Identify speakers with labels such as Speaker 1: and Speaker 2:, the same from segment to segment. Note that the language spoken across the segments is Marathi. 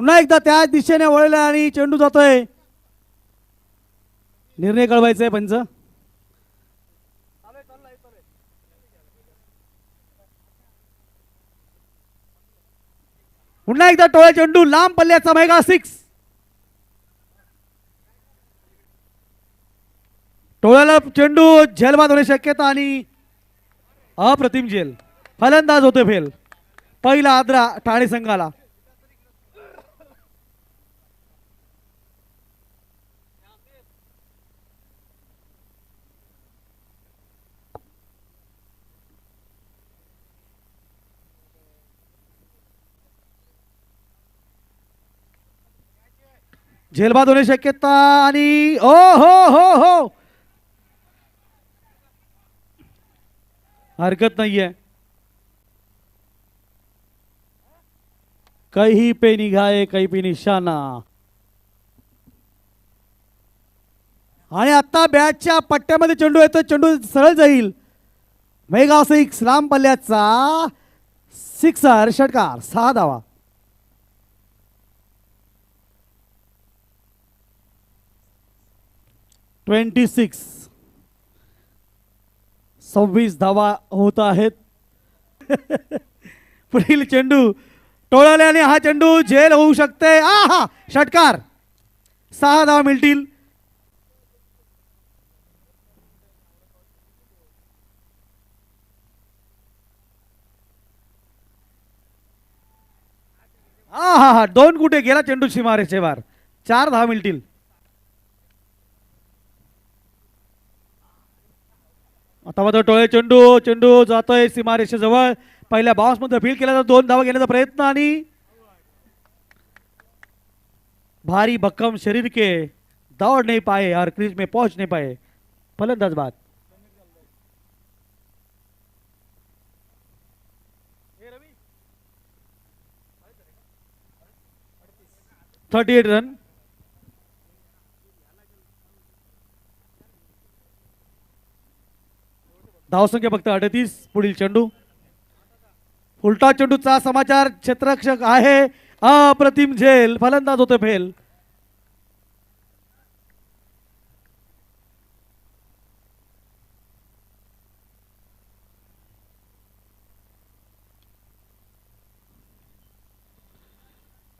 Speaker 1: पुन्हा एकदा त्याच दिशेने वळला आणि चेंडू जातोय. निर्णय कळवायचा आहे पंच. पुन्हा एकदा टोळ्या चेंडू लांब पल्ल्याचा मेगा सिक्स टोळ्याला चेंडू झेलबाद होण्याची शक्यता आणि अप्रतिम झेल. फलंदाज होते फेल. पहिला आद्रा ठाणे संघाला. झेलबाद होण्याची शक्यता आणि ओ हो हो हो. हरकत नाहीये. काही पे निघाये काही पे निशाणा. आणि आता बॅटच्या पट्ट्यामध्ये चेंडू येतो चेंडू सरळ जाईल. मेगा सिक्स लांब पल्ल्याचा सिक्सर षटकार सहा धावा. Twenty six. सव्वीस धावा होत आहेत. पुढील चेंडू टोळल्याने हा चेंडू झेल होऊ शकते. आहा! षटकार. सहा धावा मिळतील. हा हा हा दोन कुठे गेला चेंडू सीमारेचे वार चार धावा मिळतील. आता मात्र टोळे चेंडू चेंडू जातोय सीमारेषेजवळ पहिल्या बाउन्समध्ये फील केला तर दोन धावा घेण्याचा प्रयत्न आणि भारी भक्कम शरीर के दौड़ नहीं पाए और क्रीज में पहुंच नहीं पाए फलंदाज बाद. थर्टी एट रन धावसंख्या फक्त अडतीस पुढील चेंडू. उलटा चेंडूचा समाचार क्षेत्ररक्षक आहे अप्रतिम झेल फलंदाज होतो फेल.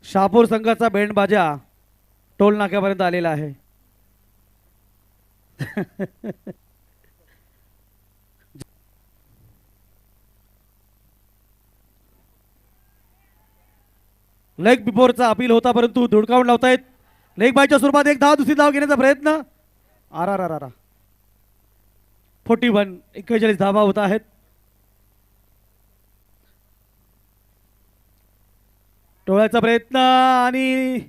Speaker 1: शापूर संघाचा बँड बाजा टोल नाक्यापर्यंत आलेला आहे. लेग बिफोरचा अपील होता परंतु धुडकावून लावतायत. लेग बायच्या स्वरूपात एक धाव दुसरी धाव घेण्याचा प्रयत्न. आर आर आर आर फोर्टी वन एक्केचाळीस धावा होत आहेत. टोळ्याचा प्रयत्न आणि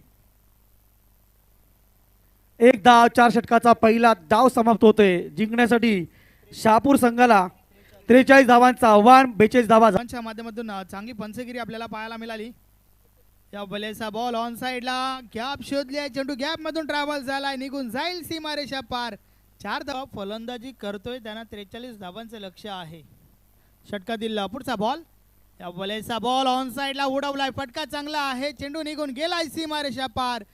Speaker 1: एक धाव चार षटकाचा पहिला डाव समाप्त होतोय. जिंकण्यासाठी शहापूर संघाला त्रेचाळीस धावांचं आव्हान बेचाळीस धावा
Speaker 2: माध्यमातून चांगली पंचगिरी आपल्याला पाहायला मिळाली. या बलेचा बॉल ऑन साईडला गॅप शोधली आहे. चेंडू गॅप मधून ट्रॅव्हल झालाय. निघून जाईल सीमारेषा पार. चार धावा फलंदाजी करतोय. त्यांना त्रेचाळीस धावांचं लक्ष आहे. षटकातील पुढचा बॉल या बलेचा बॉल ऑन साईडला उडवलाय. फटका चांगला आहे. चेंडू निघून गेलाय सीमारेषा पार.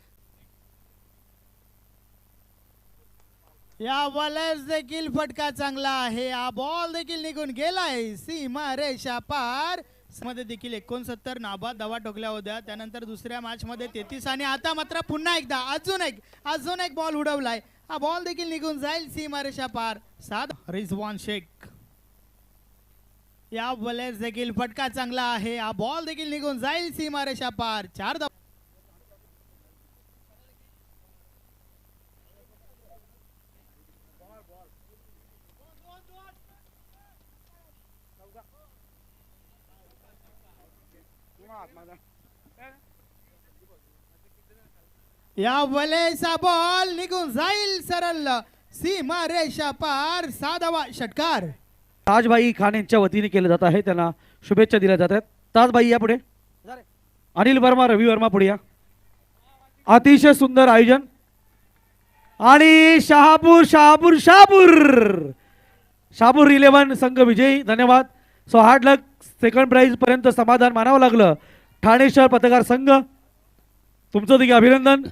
Speaker 2: या बॉलर्स देखील फटका चांगला आहे. हा बॉल देखील निघून गेलाय. सीमा रेषा पार. मध्ये देखील एकोणसत्तर नाबाद धावा ठोकल्या होत्या. त्यानंतर दुसऱ्या मॅच मध्ये तेहतीस आणि आता मात्र पुन्हा एकदा अजून एक अजून एक बॉल उडवलाय. हा बॉल देखील निघून जाईल सी रेषा पार. सात रिझवान शेख. या बॉलेस देखील फटका चांगला आहे. हा बॉल देखील निघून जाईल सी रेषा पार. चार धावा. या वलेचा बॉल निघून जाईल सरल सीमा रेषा पार साधावा षटकार.
Speaker 1: ताजबाई खान यांच्या वतीने केलं जात आहे. त्यांना शुभेच्छा दिल्या जातात ताजबाई या पुढे. अनिल वर्मा रवी वर्मा पुढे या. अतिशय सुंदर आयोजन. आणि शहापूर शहापूर शहापूर. शहापूर इलेव्हन संघ विजयी. धन्यवाद. सो हार्ड लक सेकंड प्राईजपर्यंत समाधान मानावं लागलं. ठाणे शहर पत्रकार संघ तुमचं देखील अभिनंदन.